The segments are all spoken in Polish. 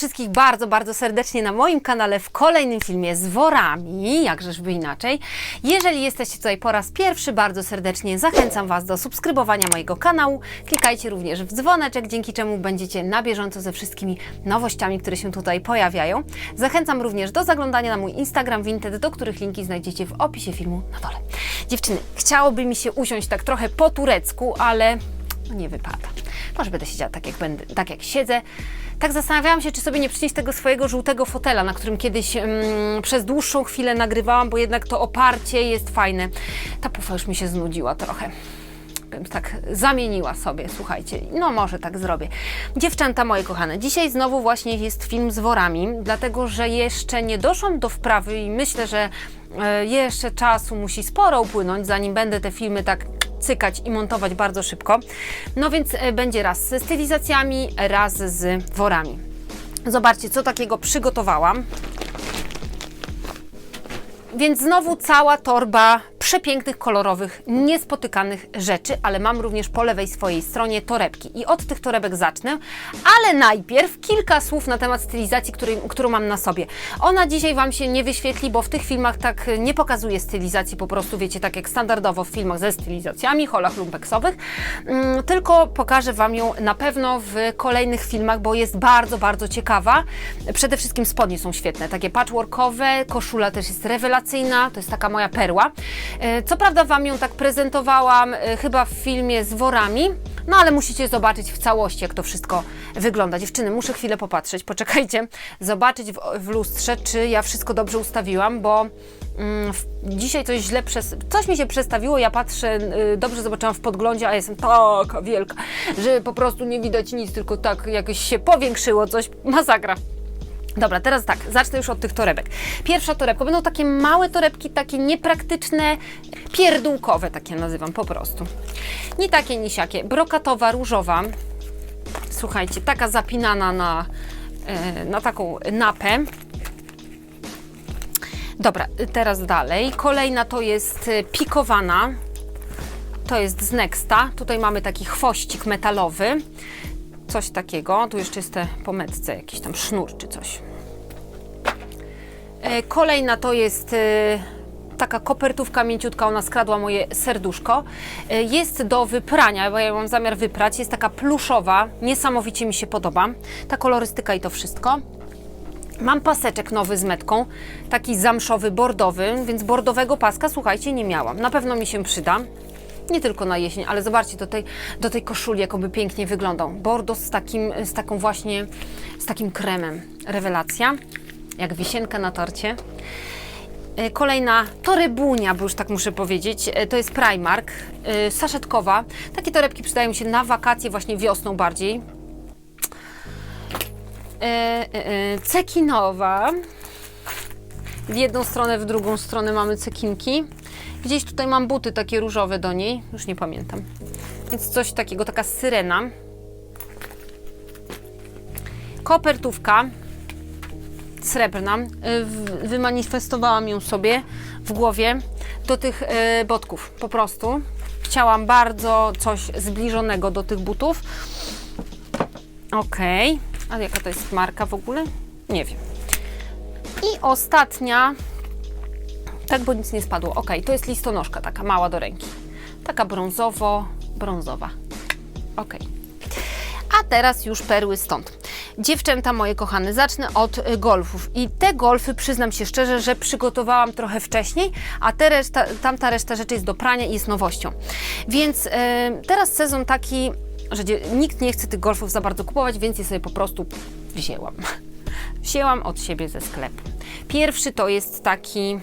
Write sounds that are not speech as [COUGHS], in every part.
Wszystkich bardzo, bardzo serdecznie na moim kanale w kolejnym filmie z worami, jakżeżby inaczej. Jeżeli jesteście tutaj po raz pierwszy, bardzo serdecznie zachęcam Was do subskrybowania mojego kanału. Klikajcie również w dzwoneczek, dzięki czemu będziecie na bieżąco ze wszystkimi nowościami, które się tutaj pojawiają. Zachęcam również do zaglądania na mój Instagram Vinted, do których linki znajdziecie w opisie filmu na dole. Dziewczyny, chciałoby mi się usiąść tak trochę po turecku, ale no nie wypada. Może będę siedziała tak jak, będę, tak jak siedzę. Tak zastanawiałam się, czy sobie nie przynieść tego swojego żółtego fotela, na którym kiedyś mm, przez dłuższą chwilę nagrywałam, bo jednak to oparcie jest fajne. Ta pufa już mi się znudziła trochę bym tak zamieniła sobie, słuchajcie. No może tak zrobię. Dziewczęta moje kochane, dzisiaj znowu właśnie jest film z worami, dlatego że jeszcze nie doszłam do wprawy i myślę, że e, jeszcze czasu musi sporo upłynąć, zanim będę te filmy tak cykać i montować bardzo szybko. No więc e, będzie raz ze stylizacjami, raz z worami. Zobaczcie, co takiego przygotowałam. Więc znowu cała torba przepięknych, kolorowych, niespotykanych rzeczy, ale mam również po lewej swojej stronie torebki. I od tych torebek zacznę, ale najpierw kilka słów na temat stylizacji, którą mam na sobie. Ona dzisiaj Wam się nie wyświetli, bo w tych filmach tak nie pokazuje stylizacji, po prostu wiecie, tak jak standardowo w filmach ze stylizacjami, holach lumpeksowych, mm, tylko pokażę Wam ją na pewno w kolejnych filmach, bo jest bardzo, bardzo ciekawa. Przede wszystkim spodnie są świetne, takie patchworkowe, koszula też jest rewelacyjna, to jest taka moja perła. E, Co prawda Wam ją tak prezentowałam e, chyba w filmie z worami, no ale musicie zobaczyć w całości, jak to wszystko wygląda. Dziewczyny, muszę chwilę popatrzeć, poczekajcie, zobaczyć w, w lustrze, czy ja wszystko dobrze ustawiłam, bo mm, dzisiaj coś źle przez... Coś mi się przestawiło, ja patrzę, y, dobrze zobaczyłam w podglądzie, a jestem taka wielka, że po prostu nie widać nic, tylko tak jakoś się powiększyło coś, masakra. Dobra, teraz tak, zacznę już od tych torebek. Pierwsza torebka, będą takie małe torebki, takie niepraktyczne, pierdółkowe takie nazywam po prostu. Nie takie nisiakie, brokatowa, różowa. Słuchajcie, taka zapinana na, e, na taką napę. Dobra, teraz dalej. Kolejna to jest e, pikowana. To jest z Nexta. Tutaj mamy taki chwościk metalowy coś takiego. Tu jeszcze jest te po metce jakiś tam sznur czy coś. E, Kolejna to jest e, taka kopertówka mięciutka, ona skradła moje serduszko. E, Jest do wyprania, bo ja mam zamiar wyprać. Jest taka pluszowa, niesamowicie mi się podoba. Ta kolorystyka i to wszystko. Mam paseczek nowy z metką, taki zamszowy, bordowy, więc bordowego paska, słuchajcie, nie miałam. Na pewno mi się przyda. Nie tylko na jesień, ale zobaczcie do tej, do tej koszuli, jakoby pięknie wyglądał. Bordo z takim, z taką właśnie, z takim kremem. Rewelacja. Jak wisienka na torcie. E, Kolejna torebunia, bo już tak muszę powiedzieć, e, to jest Primark, e, saszetkowa. Takie torebki przydają się na wakacje, właśnie wiosną bardziej. Cekinowa. W jedną stronę, w drugą stronę mamy cekinki. Gdzieś tutaj mam buty takie różowe do niej, już nie pamiętam. Więc coś takiego, taka syrena. Kopertówka srebrna. Y, Wymanifestowałam ją sobie w głowie do tych y, botków, po prostu. Chciałam bardzo coś zbliżonego do tych butów. Okej. A jaka to jest marka w ogóle? Nie wiem. I ostatnia, tak, bo nic nie spadło. Ok, to jest listonoszka, taka mała do ręki. Taka brązowo-brązowa. Ok. A teraz już perły stąd. Dziewczęta moje kochane, zacznę od y, golfów. I te golfy, przyznam się szczerze, że przygotowałam trochę wcześniej, a te reszta, tamta reszta rzeczy jest do prania i jest nowością. Więc y, teraz sezon taki, że nikt nie chce tych golfów za bardzo kupować, więc je sobie po prostu wzięłam. [LAUGHS] Wzięłam od siebie ze sklepu. Pierwszy to jest taki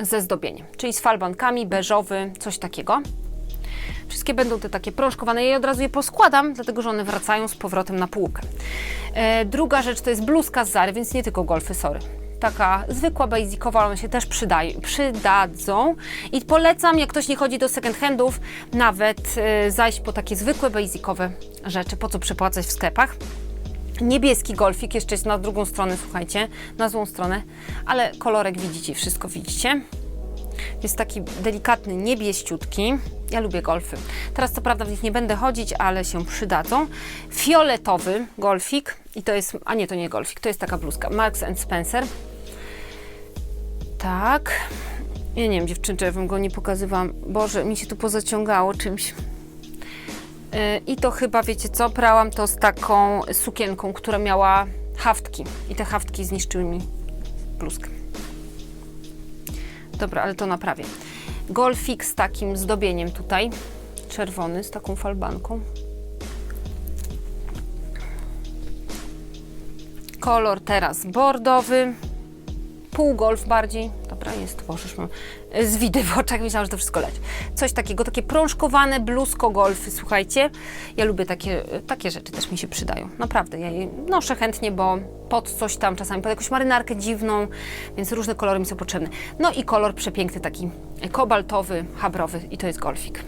ze zdobieniem, czyli z falbankami, beżowy, coś takiego. Wszystkie będą te takie prążkowane. Ja od razu je poskładam, dlatego że one wracają z powrotem na półkę. E, druga rzecz to jest bluzka z Zary, więc nie tylko golfy, sorry. Taka zwykła, basicowa, one się też przydają, przydadzą. I polecam, jak ktoś nie chodzi do second handów, nawet e, zajść po takie zwykłe, basicowe rzeczy. Po co przepłacać w sklepach? Niebieski golfik, jeszcze jest na drugą stronę, słuchajcie, na złą stronę, ale kolorek widzicie, wszystko widzicie. Jest taki delikatny, niebieściutki. Ja lubię golfy. Teraz co prawda w nich nie będę chodzić, ale się przydadzą. Fioletowy golfik i to jest, a nie, to nie golfik, to jest taka bluzka. Marks and Spencer. Tak. Ja nie wiem, dziewczyny, czy ja wam go nie pokazywałam. Boże, mi się tu pozaciągało czymś. Yy, I to chyba, wiecie co, prałam to z taką sukienką, która miała haftki. I te haftki zniszczyły mi bluzkę. Dobra, ale to naprawię. Golfik z takim zdobieniem tutaj. Czerwony, z taką falbanką. Kolor teraz bordowy. Półgolf bardziej. Dobra, jest, możesz mam z widy w oczach, myślałam, że to wszystko leci. Coś takiego, takie prążkowane bluzko golfy, słuchajcie. Ja lubię takie, takie rzeczy, też mi się przydają. Naprawdę, ja je noszę chętnie, bo pod coś tam czasami, pod jakąś marynarkę dziwną, więc różne kolory mi są potrzebne. No i kolor przepiękny, taki kobaltowy, habrowy i to jest golfik.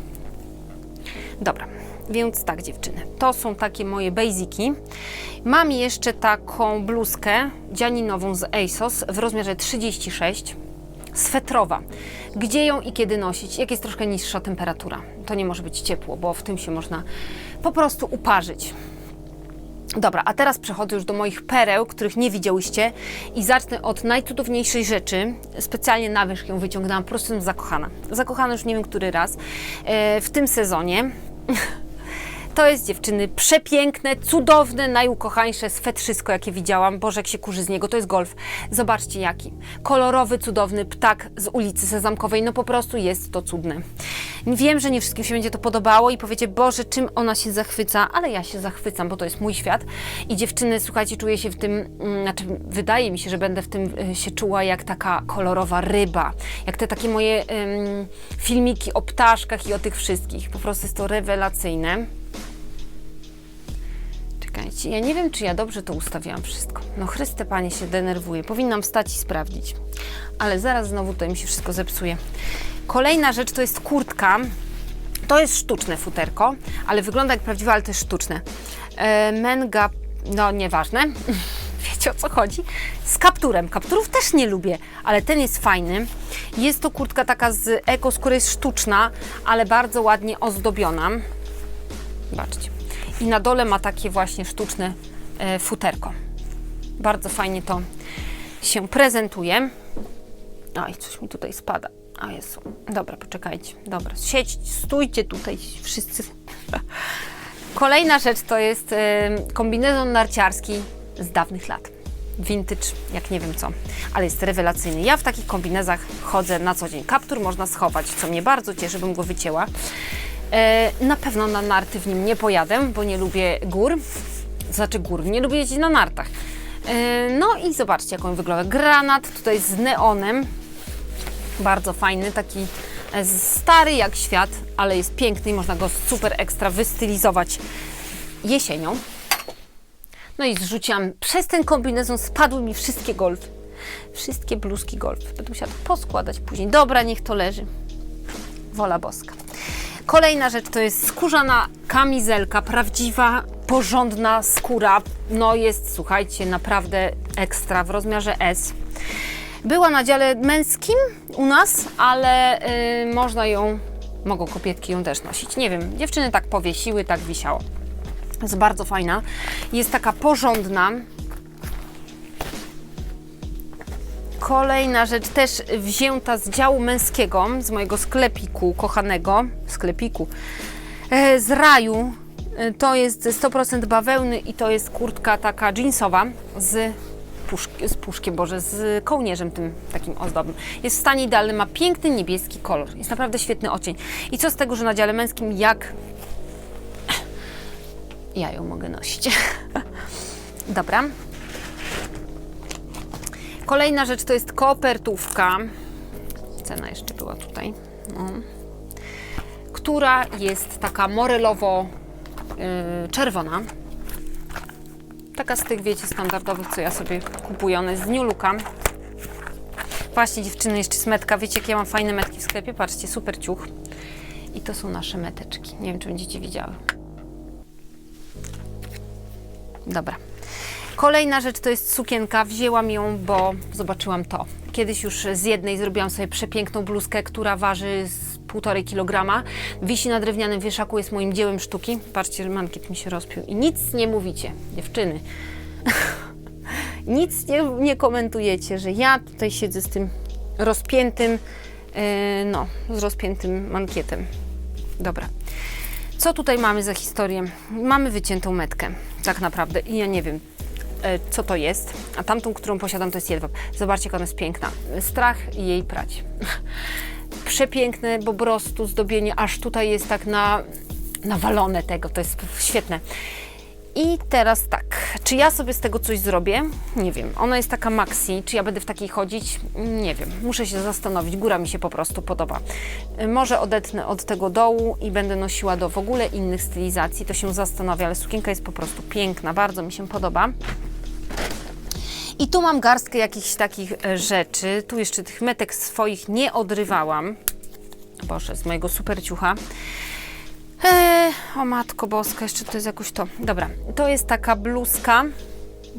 Dobra, więc tak dziewczyny, to są takie moje basiki. Mam jeszcze taką bluzkę dzianinową z ASOS w rozmiarze 36, swetrowa. Gdzie ją i kiedy nosić? Jak jest troszkę niższa temperatura? To nie może być ciepło, bo w tym się można po prostu uparzyć. Dobra, a teraz przechodzę już do moich pereł, których nie widziałyście i zacznę od najcudowniejszej rzeczy. Specjalnie na wierzch ją wyciągnęłam, po prostu jestem zakochana. Zakochana już nie wiem który raz e, w tym sezonie. To jest dziewczyny przepiękne, cudowne, najukochańsze swetrzysko, jakie widziałam. Boże, jak się kurzy z niego, to jest golf. Zobaczcie jaki. Kolorowy, cudowny ptak z ulicy Sezamkowej. No po prostu jest to cudne. Wiem, że nie wszystkim się będzie to podobało i powiecie, Boże, czym ona się zachwyca, ale ja się zachwycam, bo to jest mój świat. I dziewczyny, słuchajcie, czuję się w tym, mm, znaczy wydaje mi się, że będę w tym y, się czuła jak taka kolorowa ryba. Jak te takie moje ym, filmiki o ptaszkach i o tych wszystkich. Po prostu jest to rewelacyjne. Ja nie wiem, czy ja dobrze to ustawiłam wszystko. No Chryste, Panie, się denerwuje. Powinnam stać i sprawdzić. Ale zaraz znowu tutaj mi się wszystko zepsuje. Kolejna rzecz to jest kurtka. To jest sztuczne futerko, ale wygląda jak prawdziwe, ale też sztuczne. E, menga, no nieważne. [LAUGHS] Wiecie o co chodzi? Z kapturem. Kapturów też nie lubię, ale ten jest fajny. Jest to kurtka taka z eko, skóra jest sztuczna, ale bardzo ładnie ozdobiona. Zobaczcie. I na dole ma takie właśnie sztuczne e, futerko. Bardzo fajnie to się prezentuje. Oj, coś mi tutaj spada. A jest. Dobra, poczekajcie. Dobra, sieć, stójcie tutaj wszyscy. [LAUGHS] Kolejna rzecz to jest e, kombinezon narciarski z dawnych lat. Vintage, jak nie wiem co, ale jest rewelacyjny. Ja w takich kombinezach chodzę na co dzień. Kaptur można schować, co mnie bardzo cieszy, bym go wycięła. E, na pewno na narty w nim nie pojadę, bo nie lubię gór. Znaczy gór, nie lubię jeździć na nartach. E, no i zobaczcie, jak on wygląda. Granat tutaj z neonem. Bardzo fajny, taki e, stary jak świat, ale jest piękny i można go super ekstra wystylizować jesienią. No i zrzuciłam, przez ten kombinezon spadły mi wszystkie golfy. Wszystkie bluzki golf. Będę musiała to poskładać później. Dobra, niech to leży. Wola boska. Kolejna rzecz to jest skórzana kamizelka, prawdziwa, porządna skóra. No jest, słuchajcie, naprawdę ekstra w rozmiarze S. Była na dziale męskim u nas, ale y, można ją, mogą kobietki ją też nosić. Nie wiem, dziewczyny tak powiesiły, tak wisiało. Jest bardzo fajna. Jest taka porządna. Kolejna rzecz też wzięta z działu męskiego, z mojego sklepiku kochanego, sklepiku, e, z raju. E, To jest 100% bawełny i to jest kurtka taka jeansowa z, puszk- z puszkiem, boże, z kołnierzem tym takim ozdobnym. Jest w stanie idealnym, ma piękny niebieski kolor. Jest naprawdę świetny ocień. I co z tego, że na dziale męskim jak [COUGHS] ja ją mogę nosić. [LAUGHS] Dobra. Kolejna rzecz to jest kopertówka. Cena jeszcze była tutaj. No. Która jest taka morelowo-czerwona. taka z tych, wiecie, standardowych, co ja sobie kupuję. Jest z New Looka. Właśnie dziewczyny, jeszcze jest metka. Wiecie, jakie ja mam fajne metki w sklepie? Patrzcie, super ciuch. I to są nasze meteczki. Nie wiem, czy będziecie widziały. Dobra. Kolejna rzecz to jest sukienka. Wzięłam ją, bo zobaczyłam to. Kiedyś już z jednej zrobiłam sobie przepiękną bluzkę, która waży z półtorej kilograma. Wisi na drewnianym wieszaku, jest moim dziełem sztuki. Patrzcie, mankiet mi się rozpił. I nic nie mówicie, dziewczyny. [LAUGHS] nic nie, nie komentujecie, że ja tutaj siedzę z tym rozpiętym, e, no, z rozpiętym mankietem. Dobra. Co tutaj mamy za historię? Mamy wyciętą metkę, tak naprawdę. I ja nie wiem, co to jest. A tamtą, którą posiadam, to jest jedwab. Zobaczcie, jak ona jest piękna. Strach jej prać. [LAUGHS] Przepiękne, po prostu zdobienie, aż tutaj jest tak na, nawalone tego. To jest świetne. I teraz tak, czy ja sobie z tego coś zrobię? Nie wiem. Ona jest taka maxi, czy ja będę w takiej chodzić? Nie wiem. Muszę się zastanowić. Góra mi się po prostu podoba. Y, Może odetnę od tego dołu i będę nosiła do w ogóle innych stylizacji. To się zastanowię, ale sukienka jest po prostu piękna. Bardzo mi się podoba. I tu mam garstkę jakichś takich e, rzeczy. Tu jeszcze tych metek swoich nie odrywałam. Boże, z mojego super ciucha. Eee, o matko boska, jeszcze to jest jakoś to. Dobra, to jest taka bluzka.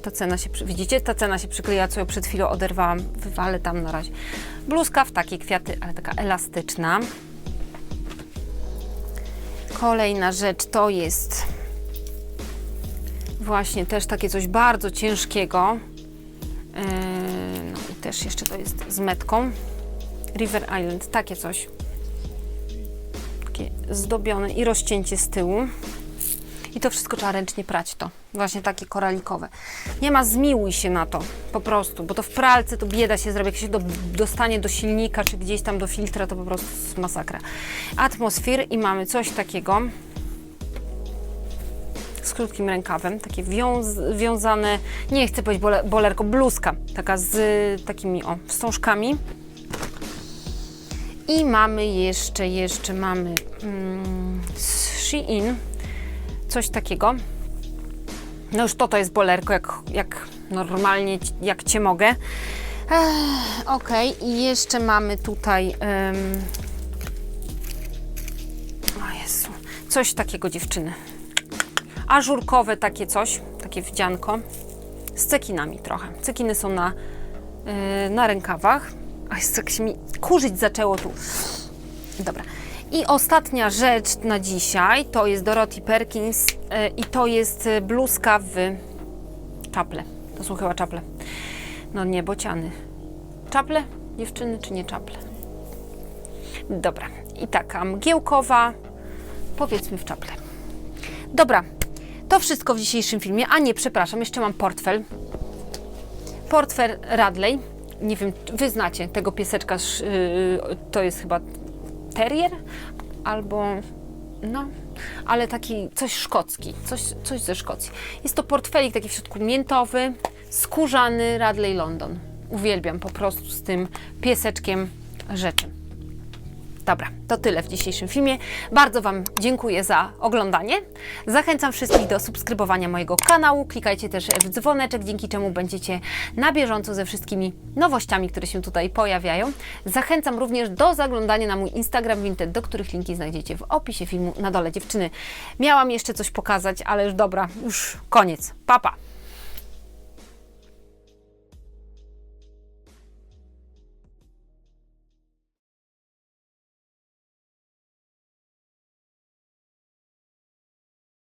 Ta cena się, widzicie, ta cena się przykleja, co ją przed chwilą oderwałam. Wywalę tam na razie. Bluzka w takie kwiaty, ale taka elastyczna. Kolejna rzecz to jest właśnie też takie coś bardzo ciężkiego. No i też jeszcze to jest z metką. River Island, takie coś takie zdobione i rozcięcie z tyłu. I to wszystko trzeba ręcznie prać to. Właśnie takie koralikowe. Nie ma zmiłuj się na to, po prostu, bo to w pralce to bieda się zrobi. Jak się do, dostanie do silnika czy gdzieś tam do filtra, to po prostu masakra. Atmosfer i mamy coś takiego krótkim rękawem, takie wiąz, wiązane, nie chcę powiedzieć bole, bolerko, bluzka, taka z takimi o, wstążkami. I mamy jeszcze, jeszcze mamy mm, Shein, coś takiego. No już to to jest bolerko, jak, jak normalnie, jak Cię mogę. Ech, Okej, i jeszcze mamy tutaj... Jezu, coś takiego dziewczyny. Ażurkowe takie coś, takie wdzianko. Z cekinami trochę. Cekiny są na, yy, na rękawach. A jest jak się mi kurzyć zaczęło tu. Dobra. I ostatnia rzecz na dzisiaj to jest Dorothy Perkins yy, i to jest y, bluzka w czaple. To są chyba czaple. No nie, bociany. Czaple? Dziewczyny czy nie czaple? Dobra. I taka mgiełkowa, powiedzmy w czaple. Dobra, to wszystko w dzisiejszym filmie. A nie, przepraszam, jeszcze mam portfel. Portfel Radley. Nie wiem, wy znacie tego pieseczka, yy, to jest chyba terrier albo no, ale taki coś szkocki, coś, coś ze Szkocji. Jest to portfelik taki w środku miętowy, skórzany Radley London. Uwielbiam po prostu z tym pieseczkiem rzeczy. Dobra, to tyle w dzisiejszym filmie. Bardzo Wam dziękuję za oglądanie. Zachęcam wszystkich do subskrybowania mojego kanału. Klikajcie też w dzwoneczek, dzięki czemu będziecie na bieżąco ze wszystkimi nowościami, które się tutaj pojawiają. Zachęcam również do zaglądania na mój Instagram Vinted, do których linki znajdziecie w opisie filmu na dole. Dziewczyny, miałam jeszcze coś pokazać, ale już dobra, już koniec. Papa. Pa.